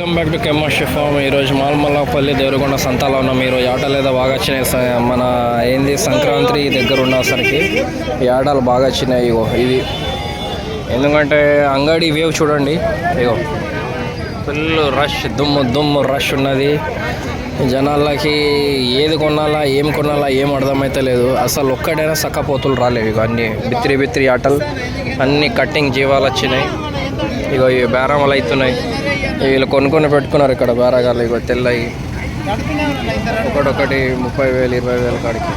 Welcome back to కెమ్మర్ farm ఈరోజు మాల్మల్లపల్లి దేవరగొండ సంతాలో ఉన్నాం ఈరోజు ఆటలు ఏదో బాగా వచ్చినాయి మన ఏంది సంక్రాంతి దగ్గర ఉన్నసరికి ఈ ఆటలు బాగా వచ్చినాయి ఇగో ఇది ఎందుకంటే అంగడి వేవ్ చూడండి ఇగో. ఫుల్ రష్ దుమ్ము దుమ్ము రష్ ఉన్నది. జనాలకి ఏది కొనాలా ఏం కొనాలా ఏం అర్థమైతే లేదు. అసలు ఒక్కడైనా సక్కపోతులు రాలేవు ఇక అన్ని. బిత్రి బిత్రి ఆటలు అన్ని కట్టింగ్ జీవాలు వచ్చినాయి. ఇగో ఈ బేరామలు అవుతున్నాయి వీళ్ళు కొనుక్కొని పెట్టుకున్నారు ఇక్కడ బేరాగాలు ఇగో తెల్లయి. ఒకటొకటి ముప్పై వేలు ఇరవై వేలు కాడికి.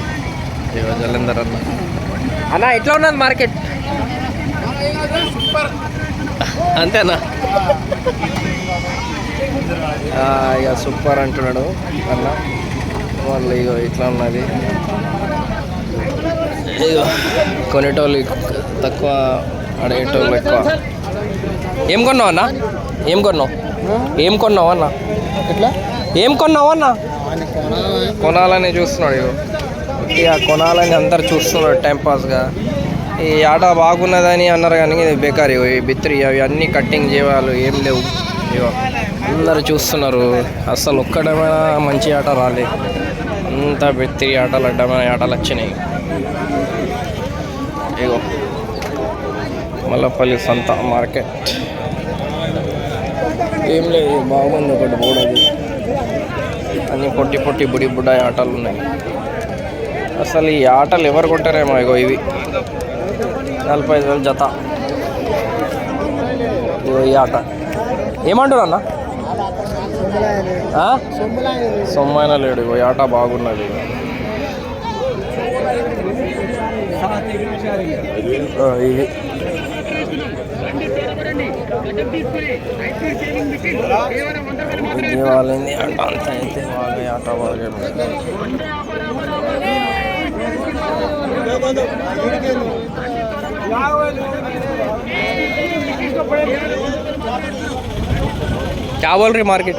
ఇగో జలంధర్ అన్న. అన్న ఎట్లా ఉన్నది మార్కెట్? అంతేనా? ఇక సూపర్ అంటున్నాడు అన్న. వాళ్ళు ఇగో ఇట్లా ఉన్నది. కొనేటోళ్ళు తక్కువ అడిగేటోళ్ళు ఎక్కువ. ఏం కొన్నావు అన్న? ఏం కొన్నావు? ఏం కొన్నావు అన్న? ఎట్లా? ఏం కొన్నావు అన్న? కొనాలని చూస్తున్నాడు ఇగో. ఇక కొనాలని అందరు చూస్తున్నాడు టైంపాస్గా ఈ ఆట బాగున్నదని అన్నారు కానీ ఇది బేకార్ బిత్రి అవి అన్నీ కట్టింగ్ చేయాలి ఏం లేవు. ఇగో అందరు చూస్తున్నారు. అసలు ఒక్కడమైనా మంచి ఆట రాలేదు అంతా బిత్రి ఆటలు అడ్డమైన ఆటలు వచ్చినాయి. ఇగో మల్లపల్లి సంత మార్కెట్. ఏం లేదు బాగుంది ఒకటి బోర్డు అన్ని పొట్టి పొట్టి బుడి బుడ్డాయి ఆటలు ఉన్నాయి. అసలు ఈ ఆటలు ఎవరు కొంటారేమో ఇగో ఇవి. నలభై ఐదు వేలు జత. ఇగో ఈ ఆట. ఏమంటారు అన్న? ఆ? సొమ్మైన లేడు ఇగో ఈ ఆట బాగున్నది. ఇది. వాళ్ళని అంట అంత అయితే వాళ్ళ ఆట బాగా क्या बोल रही मार्केट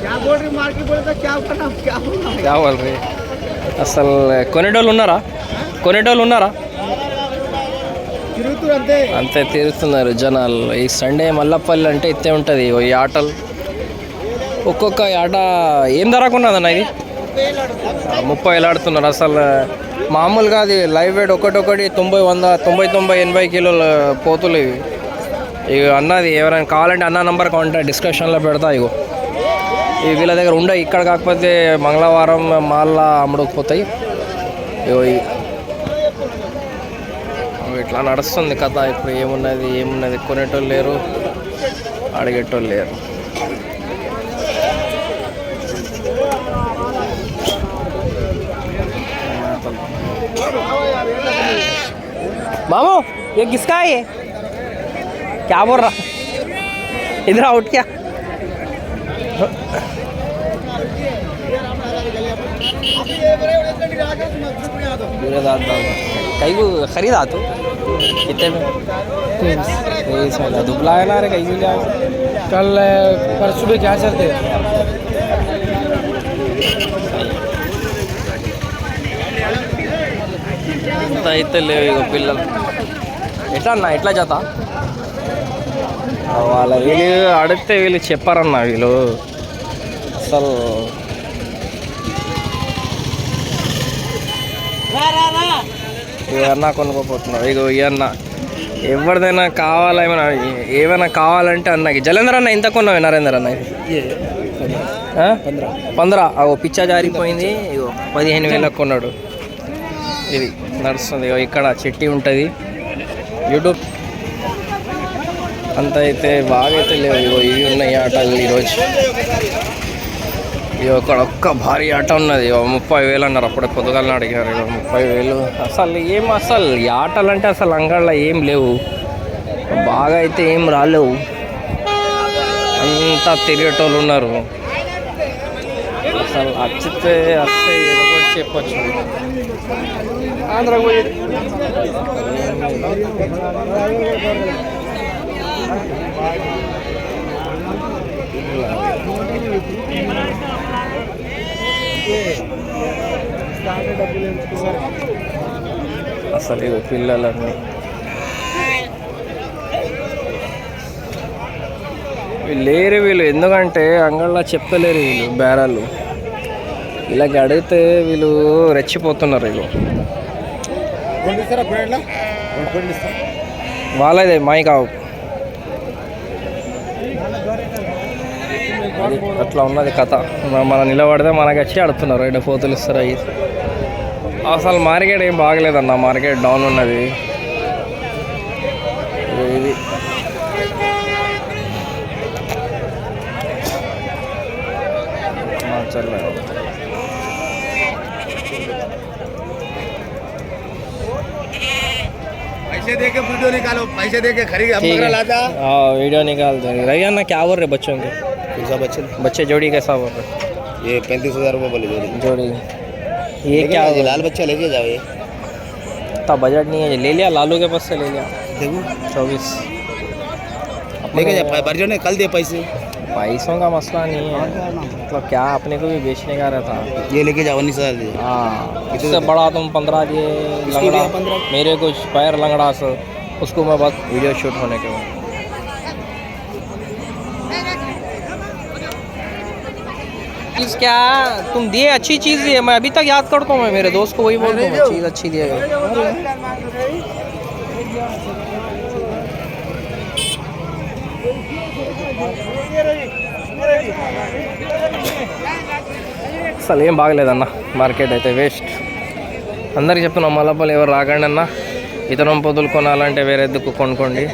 क्या बोल रही मार्केट बोले तो क्या करना क्या बोलना क्या बोल रही అసలు కొనేటోళ్ళు ఉన్నారా కొనేటోళ్ళు ఉన్నారా తిరుగుతురు అంతే తిరుగుతున్నారు తీరుతున్నారు జనాలు. ఈ సండే మల్లపల్లి అంటే ఇత్తే ఉంటుంది ఈ ఆటలు. ఒక్కొక్క ఆట ఏం ధరకున్నదన్న ఇది? ముప్పై వేలు ఆడుతున్నారు అసలు. మామూలుగా అది లైవ్ వెయిట్ ఒకటొకటి తొంభై వంద తొంభై తొంభై ఎనభై కిలోల పోతులు ఇవి. ఇక అన్నది ఎవరైనా కావాలంటే అన్న నంబర్ కావాలంటే డిస్కషన్లో పెడతా ఇగో. ఇవి వీళ్ళ దగ్గర ఉండవు ఇక్కడ కాకపోతే మంగళవారం మాల్లా అమ్ముడుకుపోతాయి ఇగో ఇవి ఇట్లా నడుస్తుంది కథ ఇప్పుడు ఏమున్నది ఏమున్నది కొనేటోళ్ళు లేరు అడిగేటోళ్ళు లేరు मामू ये किसका है ये क्या बोल रहा इधर आउट क्या पूरे दांत दांत कई को खरीदा तू कितने में तेईस में दुबला है ना रे कई को लिया कल परसों में क्या चलते ఇంత అయితే లేవు ఇక పిల్లలు ఎట్లా అన్న ఎట్లా జత వాళ్ళ వీళ్ళు అడిగితే వీళ్ళు చెప్పారన్న వీళ్ళు అసలు ఇవన్నా కొనుక్కోపోతున్నారు ఇగో ఇవన్న ఎవరిదైనా కావాలా ఏమైనా ఏమైనా కావాలంటే అన్నకి. జలేందర్ అన్న ఇంత కొన్నావు? నరేందర్ అన్న? పంద్రా. ఓ పిచ్చా జారిపోయింది. ఇగో పదిహేను వేలకు కొన్నాడు. ఇది నడుస్తుంది. ఇగో ఇక్కడ చెట్టి ఉంటుంది. యూట్యూబ్. అంత అయితే బాగా అయితే లేవు. ఇగో ఇవి ఉన్నాయి ఆటలు ఈరోజు. ఇక్కడ ఒక్క భారీ ఆట ఉన్నది. ముప్పై వేలు అన్నారు. అప్పుడే పొద్దుగాలని అడిగారు ముప్పై వేలు. అసలు ఏం అసలు ఈ ఆటలు అంటే అసలు అంగళ్ళ ఏం లేవు. బాగా అయితే ఏం రాలేవు. అంతా తిరిగేటోళ్ళు ఉన్నారు. అసలు వచ్చితే వస్తే ఏదో చెప్పొచ్చు. ఆంధ్ర అసలు ఇది పిల్లలన్నీ వీళ్ళు లేరు వీళ్ళు. ఎందుకంటే అంగళ్ళ చెప్తలేరు వీళ్ళు బేరాలు. ఇలాగ అడిగితే వీళ్ళు రెచ్చిపోతున్నారు వీళ్ళు రెండు రెండు వాళ్ళదే మాయి కావు అది అట్లా ఉన్నది కథ. మనం నిలబడితే మనకి వచ్చి ఆడుతున్నారు. ఇక్కడ పోతులు ఇస్తారు అసలు మార్కెట్ ఏం బాగలేదన్న మార్కెట్ డౌన్ ఉన్నది ఇది మార్చలేదు पैसे दे के वीडियो निकालो पैसे दे के खरीद हम ठीक बकरा है लाता हाँ वीडियो निकाल देंगे रैया ना क्या बोल रहे बच्चों के कौन सा बच्चे बच्चे जोड़ी कैसा बोल रहे ये पैंतीस हजार रुपये बोले जोड़ी जोड़ी ये क्या ये लाल बच्चा लेके जाओ ये। इतना बजट नहीं है ले लिया लालू के पास से ले लिया। देखो। चौबीस। लेके जा बर्जो ने कल दिए पैसे। पैसों का मसला नहीं है। मतलब क्या अपने को भी बेचने का रहता? ये लेके जाओ हज़ार दिए। हाँ इससे बड़ा तुम पंद्रह दिए लंगड़ा। मेरे कुछ पैर लंगड़ा से उसको मैं बस वीडियो शूट होने के बाद। चीज़ क्या तुम दिए अच्छी चीज़ दिए मैं अभी तक याद करता हूँ मैं मेरे दोस्त को वही बोलता हूँ चीज़ अच्छी दिएगा అసలు ఏం బాగలేదన్న మార్కెట్ అయితే వేస్ట్ అందరికి చెప్తున్నాం మల్లపల్లి ఎవరు రాకండి అన్న ఇతరం పొదులు కొనాలంటే వేరే దిక్కు కొనుక్కోండి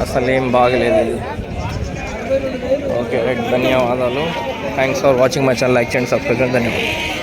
అసలు ఏం బాగలేదు ఇది ఓకే రైట్ ధన్యవాదాలు Thanks for watching my channel like చేయండి సబ్స్క్రైబ్ చేయండి ధన్యవాదాలు